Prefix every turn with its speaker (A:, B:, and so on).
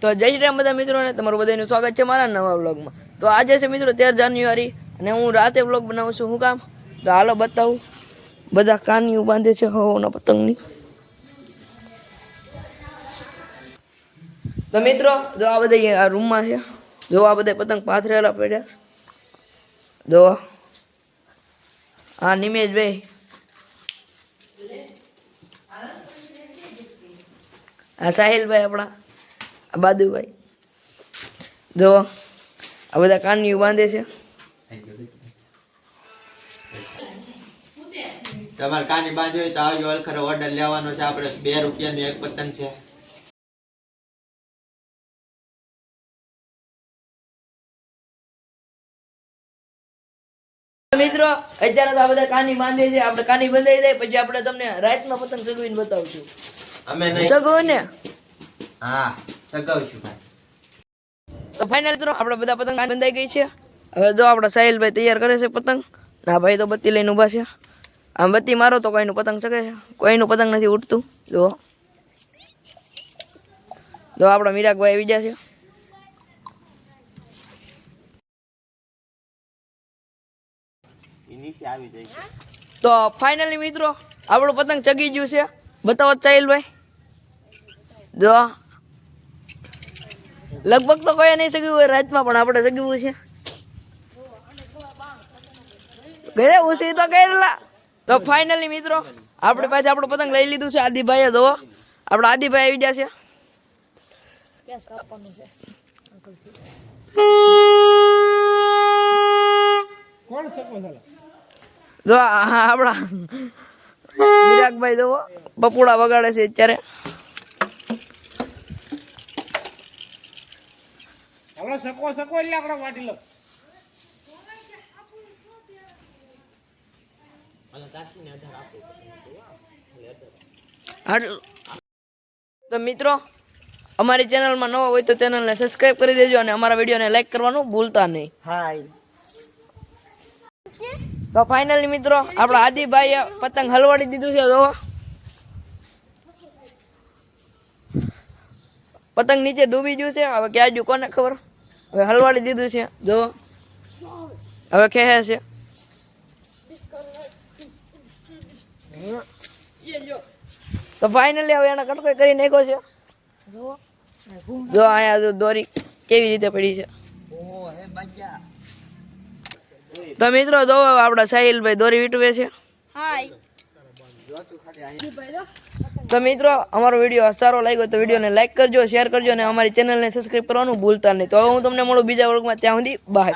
A: તો જય શ્રી રામ બધા મિત્રોને, તમારું બધાનું સ્વાગત છે મારા નવા વ્લોગમાં. તો આજે છે મિત્રો તેર જાન્યુઆરી અને હું રાતે વ્લોગ બનાવું છું. શું કામ? તો હાલો બતાવું. બધા કાનિયું બાંધે છે હવાના પતંગની. તો મિત્રો, જો આ બધા આ રૂમમાં છે. જો આ બધા પતંગ પાથરેલા પડ્યા. જો હા નિમેશભાઈ. હા સાહિલભાઈ આપણા. આ બાદુભાઈ જો આ બધા કાનિયું બાંધે છે.
B: તમારે કાની બાંધી હોય તો આવજો અલખરો ઓર્ડર લેવાનો છે. આપણે બે રૂપિયાનું એક પતંગ છે.
A: મિત્રો અત્યારે તો આ બધા કાની બાંધે છે. આપણે કાની બંધાઈ જાય પછી આપણે તમને રાતમાં પતંગ ચગવીને બતાવશું.
B: અમે
A: ચગવો ને.
B: હા. ભાઈ.
A: તો ફાઇનલ મિત્રો આપણે બધા પતંગ બંધાઈ ગઈ છે. હવે જો આપણા સાહિલભાઈ તૈયાર કરે છે પતંગ ના ભાઈ તો બત્તી લઈને ઊભા છે. આમ બત્તી મારો તો કોઈનું પતંગ ચગે છે. કોઈનું પતંગ નથી ઉઠતું જુઓ. જો આપણા મીરાકભાઈ આવી ગયા છે. તો ફાઇનલી મિત્રો આપણું પતંગ ચગી ગયું છે. બતાવો સાહિલભાઈ. જો લગભગ તો કોઈ નહીં સગ્યું હોય રાતમાં, પણ આપણે સગ્યું છે. ઘરે ઉસી તો કરેલા તો ફાઇનલી મિત્રો, આપણે પાસે આપણો પતંગ લઈ લીધું છે આદિભાઈએ જોવો આપણા આદિભાઈ આવી ગયા છે. જો આપણા વિરાગભાઈ જોવો પપુડા વગાડે છે અત્યારે.
C: હલો સકો સકો એટલે આપણે વાટી લો
A: તો મિત્રો અમારી ચેનલમાં નવા હોય તો ચેનલને સબસ્ક્રાઇબ કરી દેજો અને અમારા વિડીયોને લાઈક કરવાનું ભૂલતા નહીં. તો ફાઇનલી મિત્રો આપણા આદિભાઈએ પતંગ હલવાડી દીધું છે જો પતંગ નીચે ડૂબી ગયું છે. હવે ક્યાં ગયું કોને ખબર? હવે હલવાડી દીધું છે. જો. હવે કે છે. તો ફાઇનલી હવે એને કટકો કરી નાખ્યો છે. જો અહીંયા જો દોરી કેવી રીતે પડી છે. તો મિત્રો જો આપણા સાહિલભાઈ દોરી વીટવે છે. તો મિત્રો, અમારો વીડિયો સારો લાગ્યો તો વિડીયોને લાઇક કરજો શેર કરજો અને અમારી ચેનલને સબસ્ક્રાઈબ કરવાનું ભૂલતા નહીં. તો હવે હું તમને મળું બીજા વર્ગમાં ત્યાં સુધી બાય